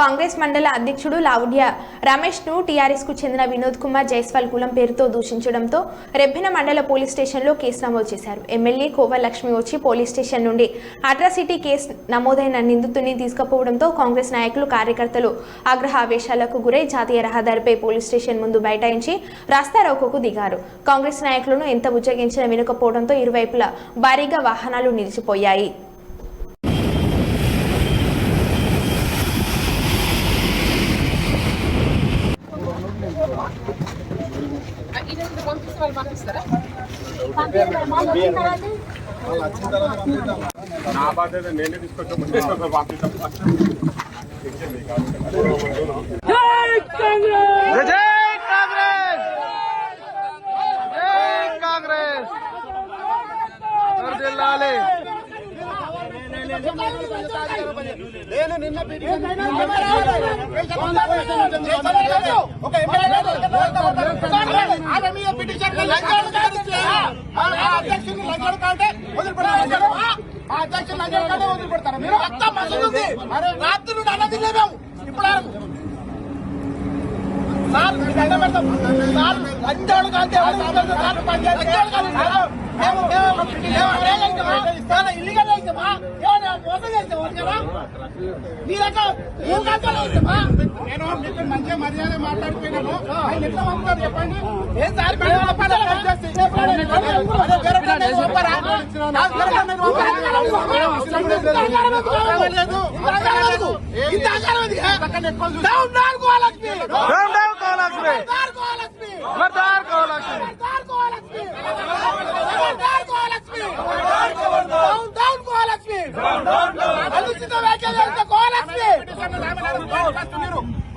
కాంగ్రెస్ మండల అధ్యక్షుడు లావుడ్య రమేష్ను టీఆర్ఎస్కు చెందిన వినోద్ కుమార్ జైస్వాల్ కులం పేరుతో దూషించడంతో రెబ్బెన మండల పోలీస్ స్టేషన్లో కేసు నమోదు చేశారు. ఎమ్మెల్యే కోవ లక్ష్మి వచ్చి పోలీస్ స్టేషన్ నుండి అట్రాసిటీ కేసు నమోదైన నిందితుడిని తీసుకుపోవడంతో కాంగ్రెస్ నాయకులు కార్యకర్తలు ఆగ్రహావేశాలకు గురై జాతీయ రహదారిపై పోలీస్ స్టేషన్ ముందు బైఠాయించి రాస్తారోకోకు దిగారు. కాంగ్రెస్ నాయకులను ఎంత బుజ్జగించినా వినకపోవడంతో ఇరువైపులా భారీగా వాహనాలు నిలిచిపోయాయి. నా బాధ్యత నేనే జై కాంగ్రెస్ జై కాంగ్రెస్ వర్ధిల్లాలి నేను నిన్న ఒక ఎమ్మెల్యే పిటిషన్ అధ్యక్షుని లంచాడు కంటే వదిలిపెడతారు ఆ అధ్యక్షుని లంచాడు కంటే వదిలిపెడతారు మీరు అంత మసలుంది రాత్రి నుండి అన్నది లేవు ఇప్పుడు సార్ మీకు దండం పెడతాం సార్ లంచాడు కంటే సార్ లంచాడు కంటే మేము మేము ఇల్లీగల్ అయితామా ఏమైనా మోసం మీ దగ్గర నేను మీకు మంచిగా మర్యాద మాట్లాడిపోయినాను ఆయన ఎట్లా పంపుతారు చెప్పండి ఏం సార్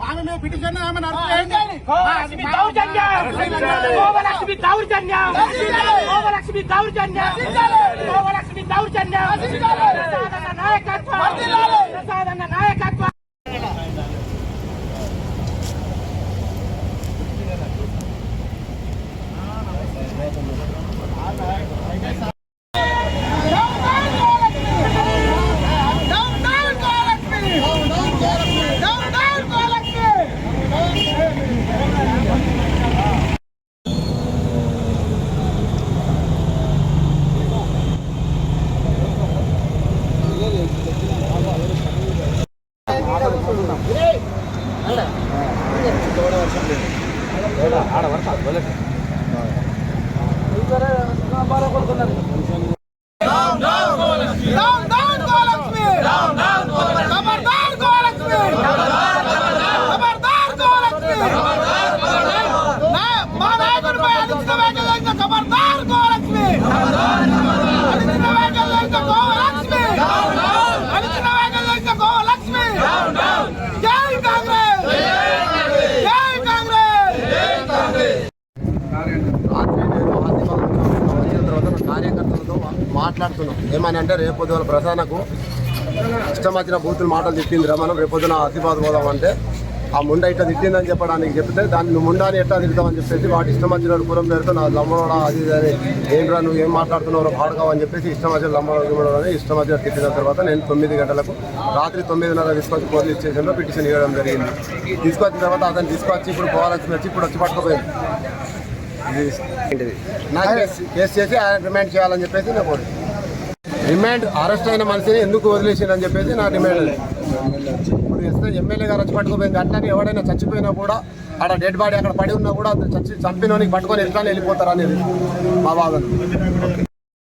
ఆమె మీద పిటిషన్ ఆమె దౌర్జన్యం దౌర్జన్యం దౌర్జన్యం దౌర్జన్యం ప్రసాదన్న నాయకత్వం ప్రసాదన్న నాయకత్వం డౌన్ డౌన్ గోలక్ష్మి. డౌన్ డౌన్ గోలక్ష్మి. డౌన్ డౌన్ గోలక్ష్మి ఖబర్దార్ గోలక్ష్మి ఖబర్దార్ గోలక్ష్మి నా- మా నాయకుడిపై అనుచిత వ్యాఖ్యలు చేసిన ఖబర్దార్ గోలక్ష్మి అనుచిత వ్యాఖ్యలు చేసిన గోలక్ష్మి అనుచిత వ్యాఖ్యలు చేసిన గోలక్ష్మి జై కాంగ్రెస్ జై కాంగ్రెస్ రాత్రి నేను ఆదివారం వచ్చిన తర్వాత నా కార్యకర్తలతో మాట్లాడుతున్నాం. ఏమని అంటే రేపు పొద్దున ప్రధానకు ఇష్టం వచ్చిన బూతులు మాటలు తిట్టిందిరా మనం రేపు పొద్దున ఆసిఫాద్ పోదాం అంటే ఆ ముండ ఇట్లా తిట్టిందని చెప్పడానికి చెప్తే దాన్ని నువ్వు ముండాని ఎట్లా తిడతావని చెప్పేసి వాటి ఇష్టం వచ్చిన పురం పేరుతో నా లమ్మడా అది అని ఏంట్రా నువ్వు ఏం మాట్లాడుతున్నావు పాడుకోవు అని చెప్పేసి ఇష్టం వచ్చిన లమ్మడం అని ఇష్టం వచ్చిన తిట్టిన తర్వాత నేను తొమ్మిది గంటలకు రాత్రి తొమ్మిదిన్నర తీసుకొచ్చి పోలీస్ స్టేషన్లో పిటిషన్ ఇవ్వడం జరిగింది. తీసుకొచ్చిన తర్వాత అతను తీసుకొచ్చి ఇప్పుడు పోవాల్సి వచ్చి ఇప్పుడు వచ్చి పట్టుకుపోయింది. నాకు కేసు చేసి ఆయన రిమాండ్ చేయాలని చెప్పేసి నా కోరిక రిమాండ్ అరెస్ట్ అయిన మనిషిని ఎందుకు వదిలేసిందని చెప్పేసి నా డిమాండ్ ఇప్పుడు ఎస్ఐ ఎమ్మెల్యే గారు వచ్చి పట్టుకుపోయింది. అట్లానే ఎవడైనా చచ్చిపోయినా కూడా అక్కడ డెడ్ బాడీ అక్కడ పడి ఉన్నా కూడా చచ్చి చంపినోనికి పట్టుకొని ఎట్లా వెళ్ళిపోతారు అనేది మా బాధ